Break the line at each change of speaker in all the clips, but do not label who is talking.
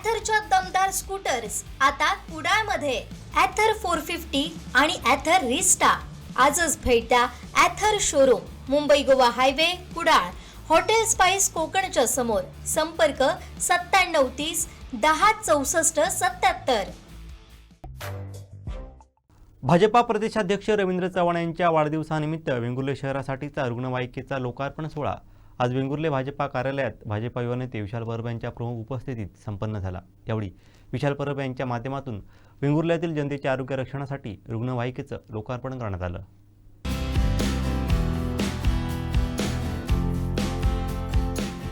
ॲथरच्या दमदार स्कूटर्स आता कुडाळमध्ये. ॲथर फोर फिफ्टी आणि ॲथर रिस्टा आजच भेट द्या Ather showroom Mumbai Goa highway Kudal. Hotel spice कोकणच्या समोर. संपर्क सत्त्याण्णव तीस दहा चौसष्ट सत्याहत्तर
भाजपा प्रदेशाध्यक्ष रवींद्र चव्हाण यांच्या वाढदिवसानिमित्त वेंगुर्ले शहरासाठीचा रुग्णवाहिकेचा लोकार्पण सोहळा. आज वेंगुर्ले भाजपा कार्यालयात भाजपा युवा नेते विशाल परब यांच्या प्रमुख उपस्थितीत संपन्न झाला. यावेळी विशाल परब यांच्या माध्यमातून वेंगुर्ल्यातील जनतेच्या आरोग्य रक्षणासाठी रुग्णवाहिकेचं लोकार्पण करण्यात आलं.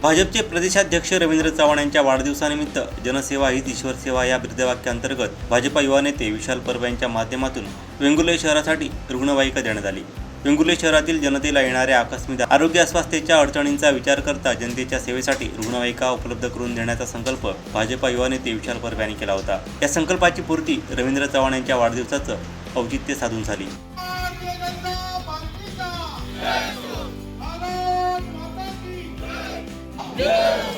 भाजपचे प्रदेशाध्यक्ष रवींद्र चव्हाण यांच्या वाढदिवसानिमित्त जनसेवा हीच ईश्वर सेवा या ब्रीदवाक्याअंतर्गत भाजपा युवा नेते विशाल परब यांच्या माध्यमातून वेंगुर्ले शहरासाठी रुग्णवाहिका देण्यात आली. वेंगुर्ले शहरातील जनतेला येणाऱ्या आकस्मिक आरोग्य अस्वास्थ्याच्या अडचणींचा विचार करता जनतेच्या सेवेसाठी रुग्णवाहिका उपलब्ध करून देण्याचा संकल्प भाजपा युवा नेते विशाल परब यांनी केला होता या संकल्पाची पूर्ती रवींद्र चव्हाण यांच्या वाढदिवसाचं औचित्य साधून झाली
Yeah!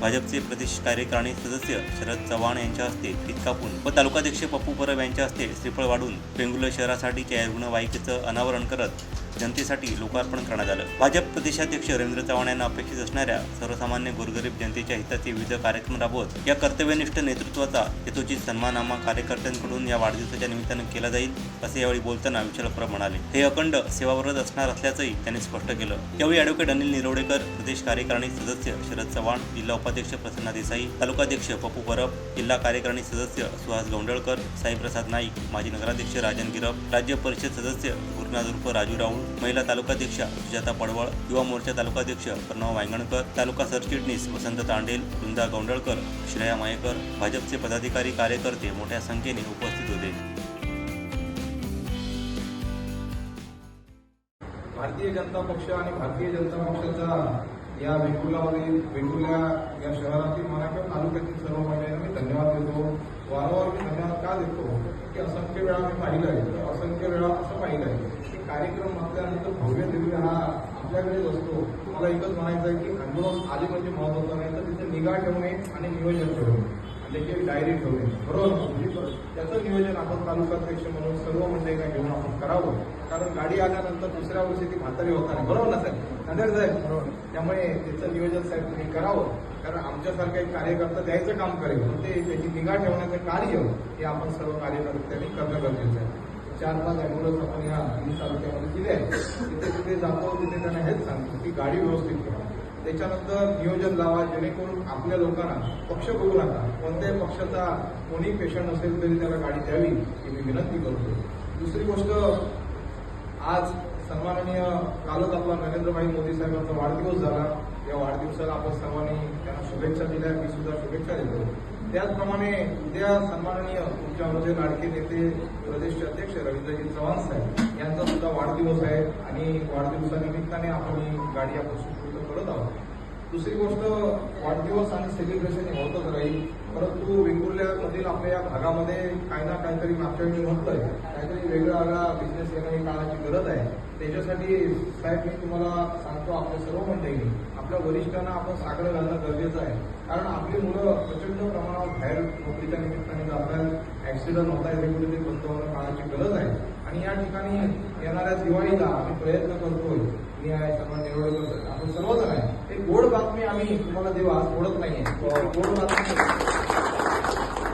भाजपचे प्रदेश कार्यकारिणी सदस्य शरद चव्हाण यांच्या हस्ते फीत कापून व तालुकाध्यक्ष पप्पू परब यांच्या हस्ते श्रीफळ वाढून वेंगुर्ला शहरासाठीच्या रुग्णवाहिकेचं अनावरण करत जनतेसाठी लोकार्पण करण्यात आलं. भाजप प्रदेशाध्यक्ष रवींद्र चव्हाण यांना अपेक्षित असणाऱ्या सर्वसामान्य गोरगरीब जनतेच्या हिताचे विविध कार्यक्रम राबवत या कर्तव्यनिष्ठ नेतृत्वाचा यथोचित सन्मानामा कार्यकर्त्यांकडून या वाढदिवसाच्या निमित्तानं केला जाईल असे यावेळी बोलताना विशाल म्हणाले. हे अखंड सेवाव्रत असणार असल्याचंही त्यांनी स्पष्ट केलं. यावेळी अॅडव्होकेट अनिल निरवडेकर प्रदेश कार्यकारिणी सदस्य शरद चव्हाण जिल्हा उपाध्यक्ष प्रसन्ना देसाई तालुकाध्यक्ष पप्पू परब जिल्हा कार्यकारिणी सदस्य सुहास गौंडळकर साईप्रसाद नाईक माजी नगराध्यक्ष राजन गिरप राज्य परिषद सदस्य गुरुनाथ उर्फ राजू राऊळ महिला तालुकाध्यक्षा सुजाता पडवळ युवा मोर्चा तालुकाध्यक्ष प्रणव वायंगणकर तालुका सरचिटणीस वसंत तांडेल वृंदा गोंडळकर श्रेया मायेकर भाजपचे पदाधिकारी कार्यकर्ते मोठ्या संख्येने उपस्थित होते.
भारतीय जनता पक्ष आणि भारतीय जनता पक्षाचा या वेंगुर्लामध्ये वेंगुर्ला या शहरातील मला तालुक्यातील सर्व मंडळींना मी धन्यवाद देतो. वारंवार मी धन्यवाद का देतो? की असंख्य वेळा मी पाहिलं आहे. असंख्य वेळा असं पाहिलं आहे. कार्यक्रम म्हटल्यानंतर भव्य दिव्य हा आपल्याकडेच असतो. मला एकच म्हणायचं आहे की आंदोलन आले म्हणजे महत्वाचं नाही तर तिथे निगा ठेवणे आणि नियोजन ठेवणे. आणि त्याची डायरी ठेवणे. बरोबर? ना? म्हणजे त्याचं नियोजन आपण तालुकाध्यक्ष म्हणून सर्व मंडळींना घेऊन आपण करावं. कारण गाडी आल्यानंतर दुसऱ्या वर्षी ती म्हातारी होता नाही बरोबर ना साहेब? नांदेड साहेब? बरोबर. त्यामुळे त्याचं नियोजन साहेब तुम्ही करावं. कारण आमच्यासारखा एक कार्यकर्ता द्यायचं काम करेल. ते त्याची निगा ठेवण्याचं कार्य हे आपण सर्व कार्यकर्त्यांनी करणं गरजेचं आहे. चार पाच ॲम्ब्युलन्स आपण ह्या वीस तालुक्यामध्ये दिले आहेत. तिथे तिथे जातो तिथे त्यांना हेच सांगतो. की गाडी व्यवस्थित करा त्याच्यानंतर नियोजन लावा जेणेकरून आपल्या लोकांना पक्ष बघू नका. कोणत्याही पक्षाचा कोणी पेशंट असेल तरी त्याला गाडी द्यावी ही मी विनंती करतो. दुसरी गोष्ट आज सन्माननीय कालच आपला नरेंद्रभाई मोदी साहेबांचा वाढदिवस झाला. या वाढदिवसाला आपण सर्वांनी त्यांना शुभेच्छा दिल्या. मी सुद्धा शुभेच्छा देतो. त्याचप्रमाणे उद्या सन्माननीय तुमच्या आमचे लाडके नेते प्रदेशचे अध्यक्ष रवींद्रजी चव्हाण साहेब यांचा सुद्धा वाढदिवस आहे आणि वाढदिवसानिमित्ताने आपण ही गाडी आपण सुपूर्द करत आहोत. दुसरी गोष्ट वाढदिवस आणि सेलिब्रेशन हे होतच राहील. परंतु वेंगुर्ल्यामधील आपल्या या भागामध्ये काही ना काहीतरी मागच्या वेळी होतंय काहीतरी वेगळा वेगळा बिझनेस येणं ही काळाची गरज आहे. त्याच्यासाठी साहेब मी तुम्हाला सांगतो आपल्या सर्व मंडळींनी आपल्या वरिष्ठांना आपण साकडं घालणं गरजेचं आहे. कारण आपली मुलं प्रचंड प्रमाणावर बाहेर नोकरीच्या निमित्ताने जात आहेत ऍक्सिडेंट होत आहेत हे कुठेतरी बंद होणं काळाची गरज आहे. आणि या ठिकाणी येणाऱ्या दिवाळीला आम्ही प्रयत्न करतोय. मी आहे सन्मान निवडकर आपण सर्वजण आहे. एक गोड बातमी आम्ही तुम्हाला देवा आज नाही नाहीये. गोड बातमी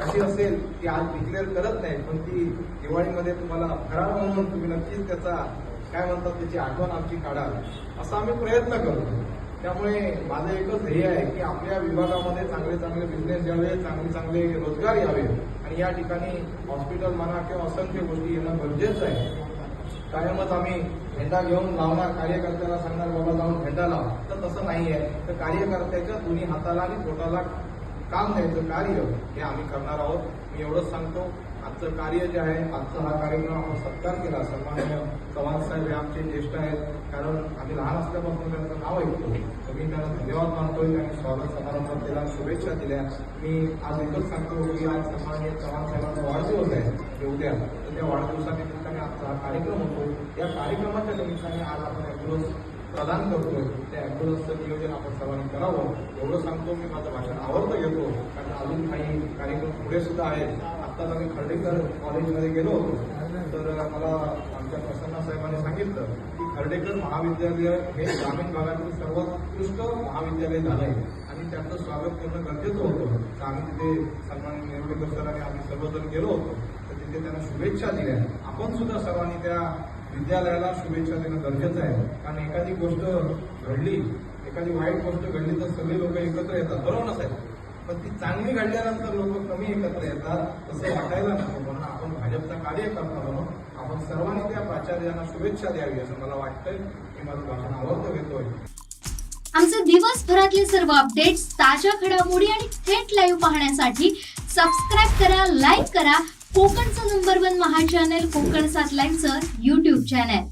अशी असेल की आज डिक्लेअर करत नाही पण ती दिवाळीमध्ये तुम्हाला फराळ म्हणून तुम्ही नक्कीच त्याचा काय म्हणतात त्याची आठवण आमची काढाल असा आम्ही प्रयत्न करतो त्यामुळे माझं एकच ध्येय आहे की आपल्या विभागामध्ये चांगले चांगले बिझनेस यावे चांगले चांगले रोजगार यावे. आणि या ठिकाणी हॉस्पिटल म्हणा किंवा असंख्य गोष्टी येणं गरजेचं आहे. कायमच आम्ही झेंडा घेऊन लावणार कार्यकर्त्याला सांगणार बाबा जाऊन झेंडा लाव. तर तसं नाही आहे. तर कार्यकर्त्याच्या दोन्ही हाताला आणि पोटाला काम द्यायचं कार्य हे आम्ही करणार आहोत. मी एवढंच सांगतो. आजचं कार्य जे आहे आजचा हा कार्यक्रम आपण सत्कार केला. सन्माननीय चव्हाण साहेब हे आमचे ज्येष्ठ आहेत. कारण आम्ही लहान असल्यापासून त्यांचं नाव ऐकतो. तर मी त्यांना धन्यवाद मानतोय. त्यांनी स्वागत समारंभात त्याला शुभेच्छा दिल्या. मी आज एकच सांगतो की आज सन्माननीय चव्हाण साहेबांचा वाढदिवस आहे. हे उद्या. तर त्या वाढदिवसानिमित्ताने आजचा हा कार्यक्रम होतो. या कार्यक्रमाच्या निमित्ताने आज आपण ॲम्ब्युलन्स प्रदान करतोय. त्या ॲम्ब्युलन्सचं नियोजन आपण सर्वांनी करावं. एवढं सांगतो मी माझं भाषण आवडतं घेतो. कारण अजून काही कार्यक्रम पुढे सुद्धा आहेत. आत्ताच आम्ही खर्डेकर कॉलेजमध्ये गेलो होतो. तर मला आमच्या प्रसन्ना साहेबांनी सांगितलं की खर्डेकर महाविद्यालय हे ग्रामीण भागातील सर्वात उत्कृष्ट महाविद्यालय झालंय. आणि त्याचं स्वागत करणं गरजेचं होतं. तर आम्ही तिथे सन्मानित नेरुळेकर सर आणि आम्ही सर्वजण गेलो होतो. तर तिथे त्यांना शुभेच्छा दिल्या. आपण सुद्धा सर्वांनी त्या विद्यालयाला शुभेच्छा देणं गरजेचं आहे. कारण एखादी गोष्ट घडली एखादी वाईट गोष्ट घडली तर सगळे लोक एकत्र येतात. बरोबर ना पण ती चांगली घडल्यानंतर लोक कमी एकत्र येतात तसं वाटायला नको म्हणून आपण भाजपचा कार्यकर्ता म्हणून आपण सर्वांनी त्या प्राचार्यांना शुभेच्छा द्यावी असं मला वाटतंय. मी माझं भाषण आवर्त घेतोय
आमचे दिवसभरातले सर्व अपडेट्स ताज्या घडामोडी आणि थेट लाईव्ह पाहण्यासाठी सबस्क्राईब करा लाईक करा. कोकणचं number one Maha channel Konkan सात लाईव्हचं युट्यूब चॅनल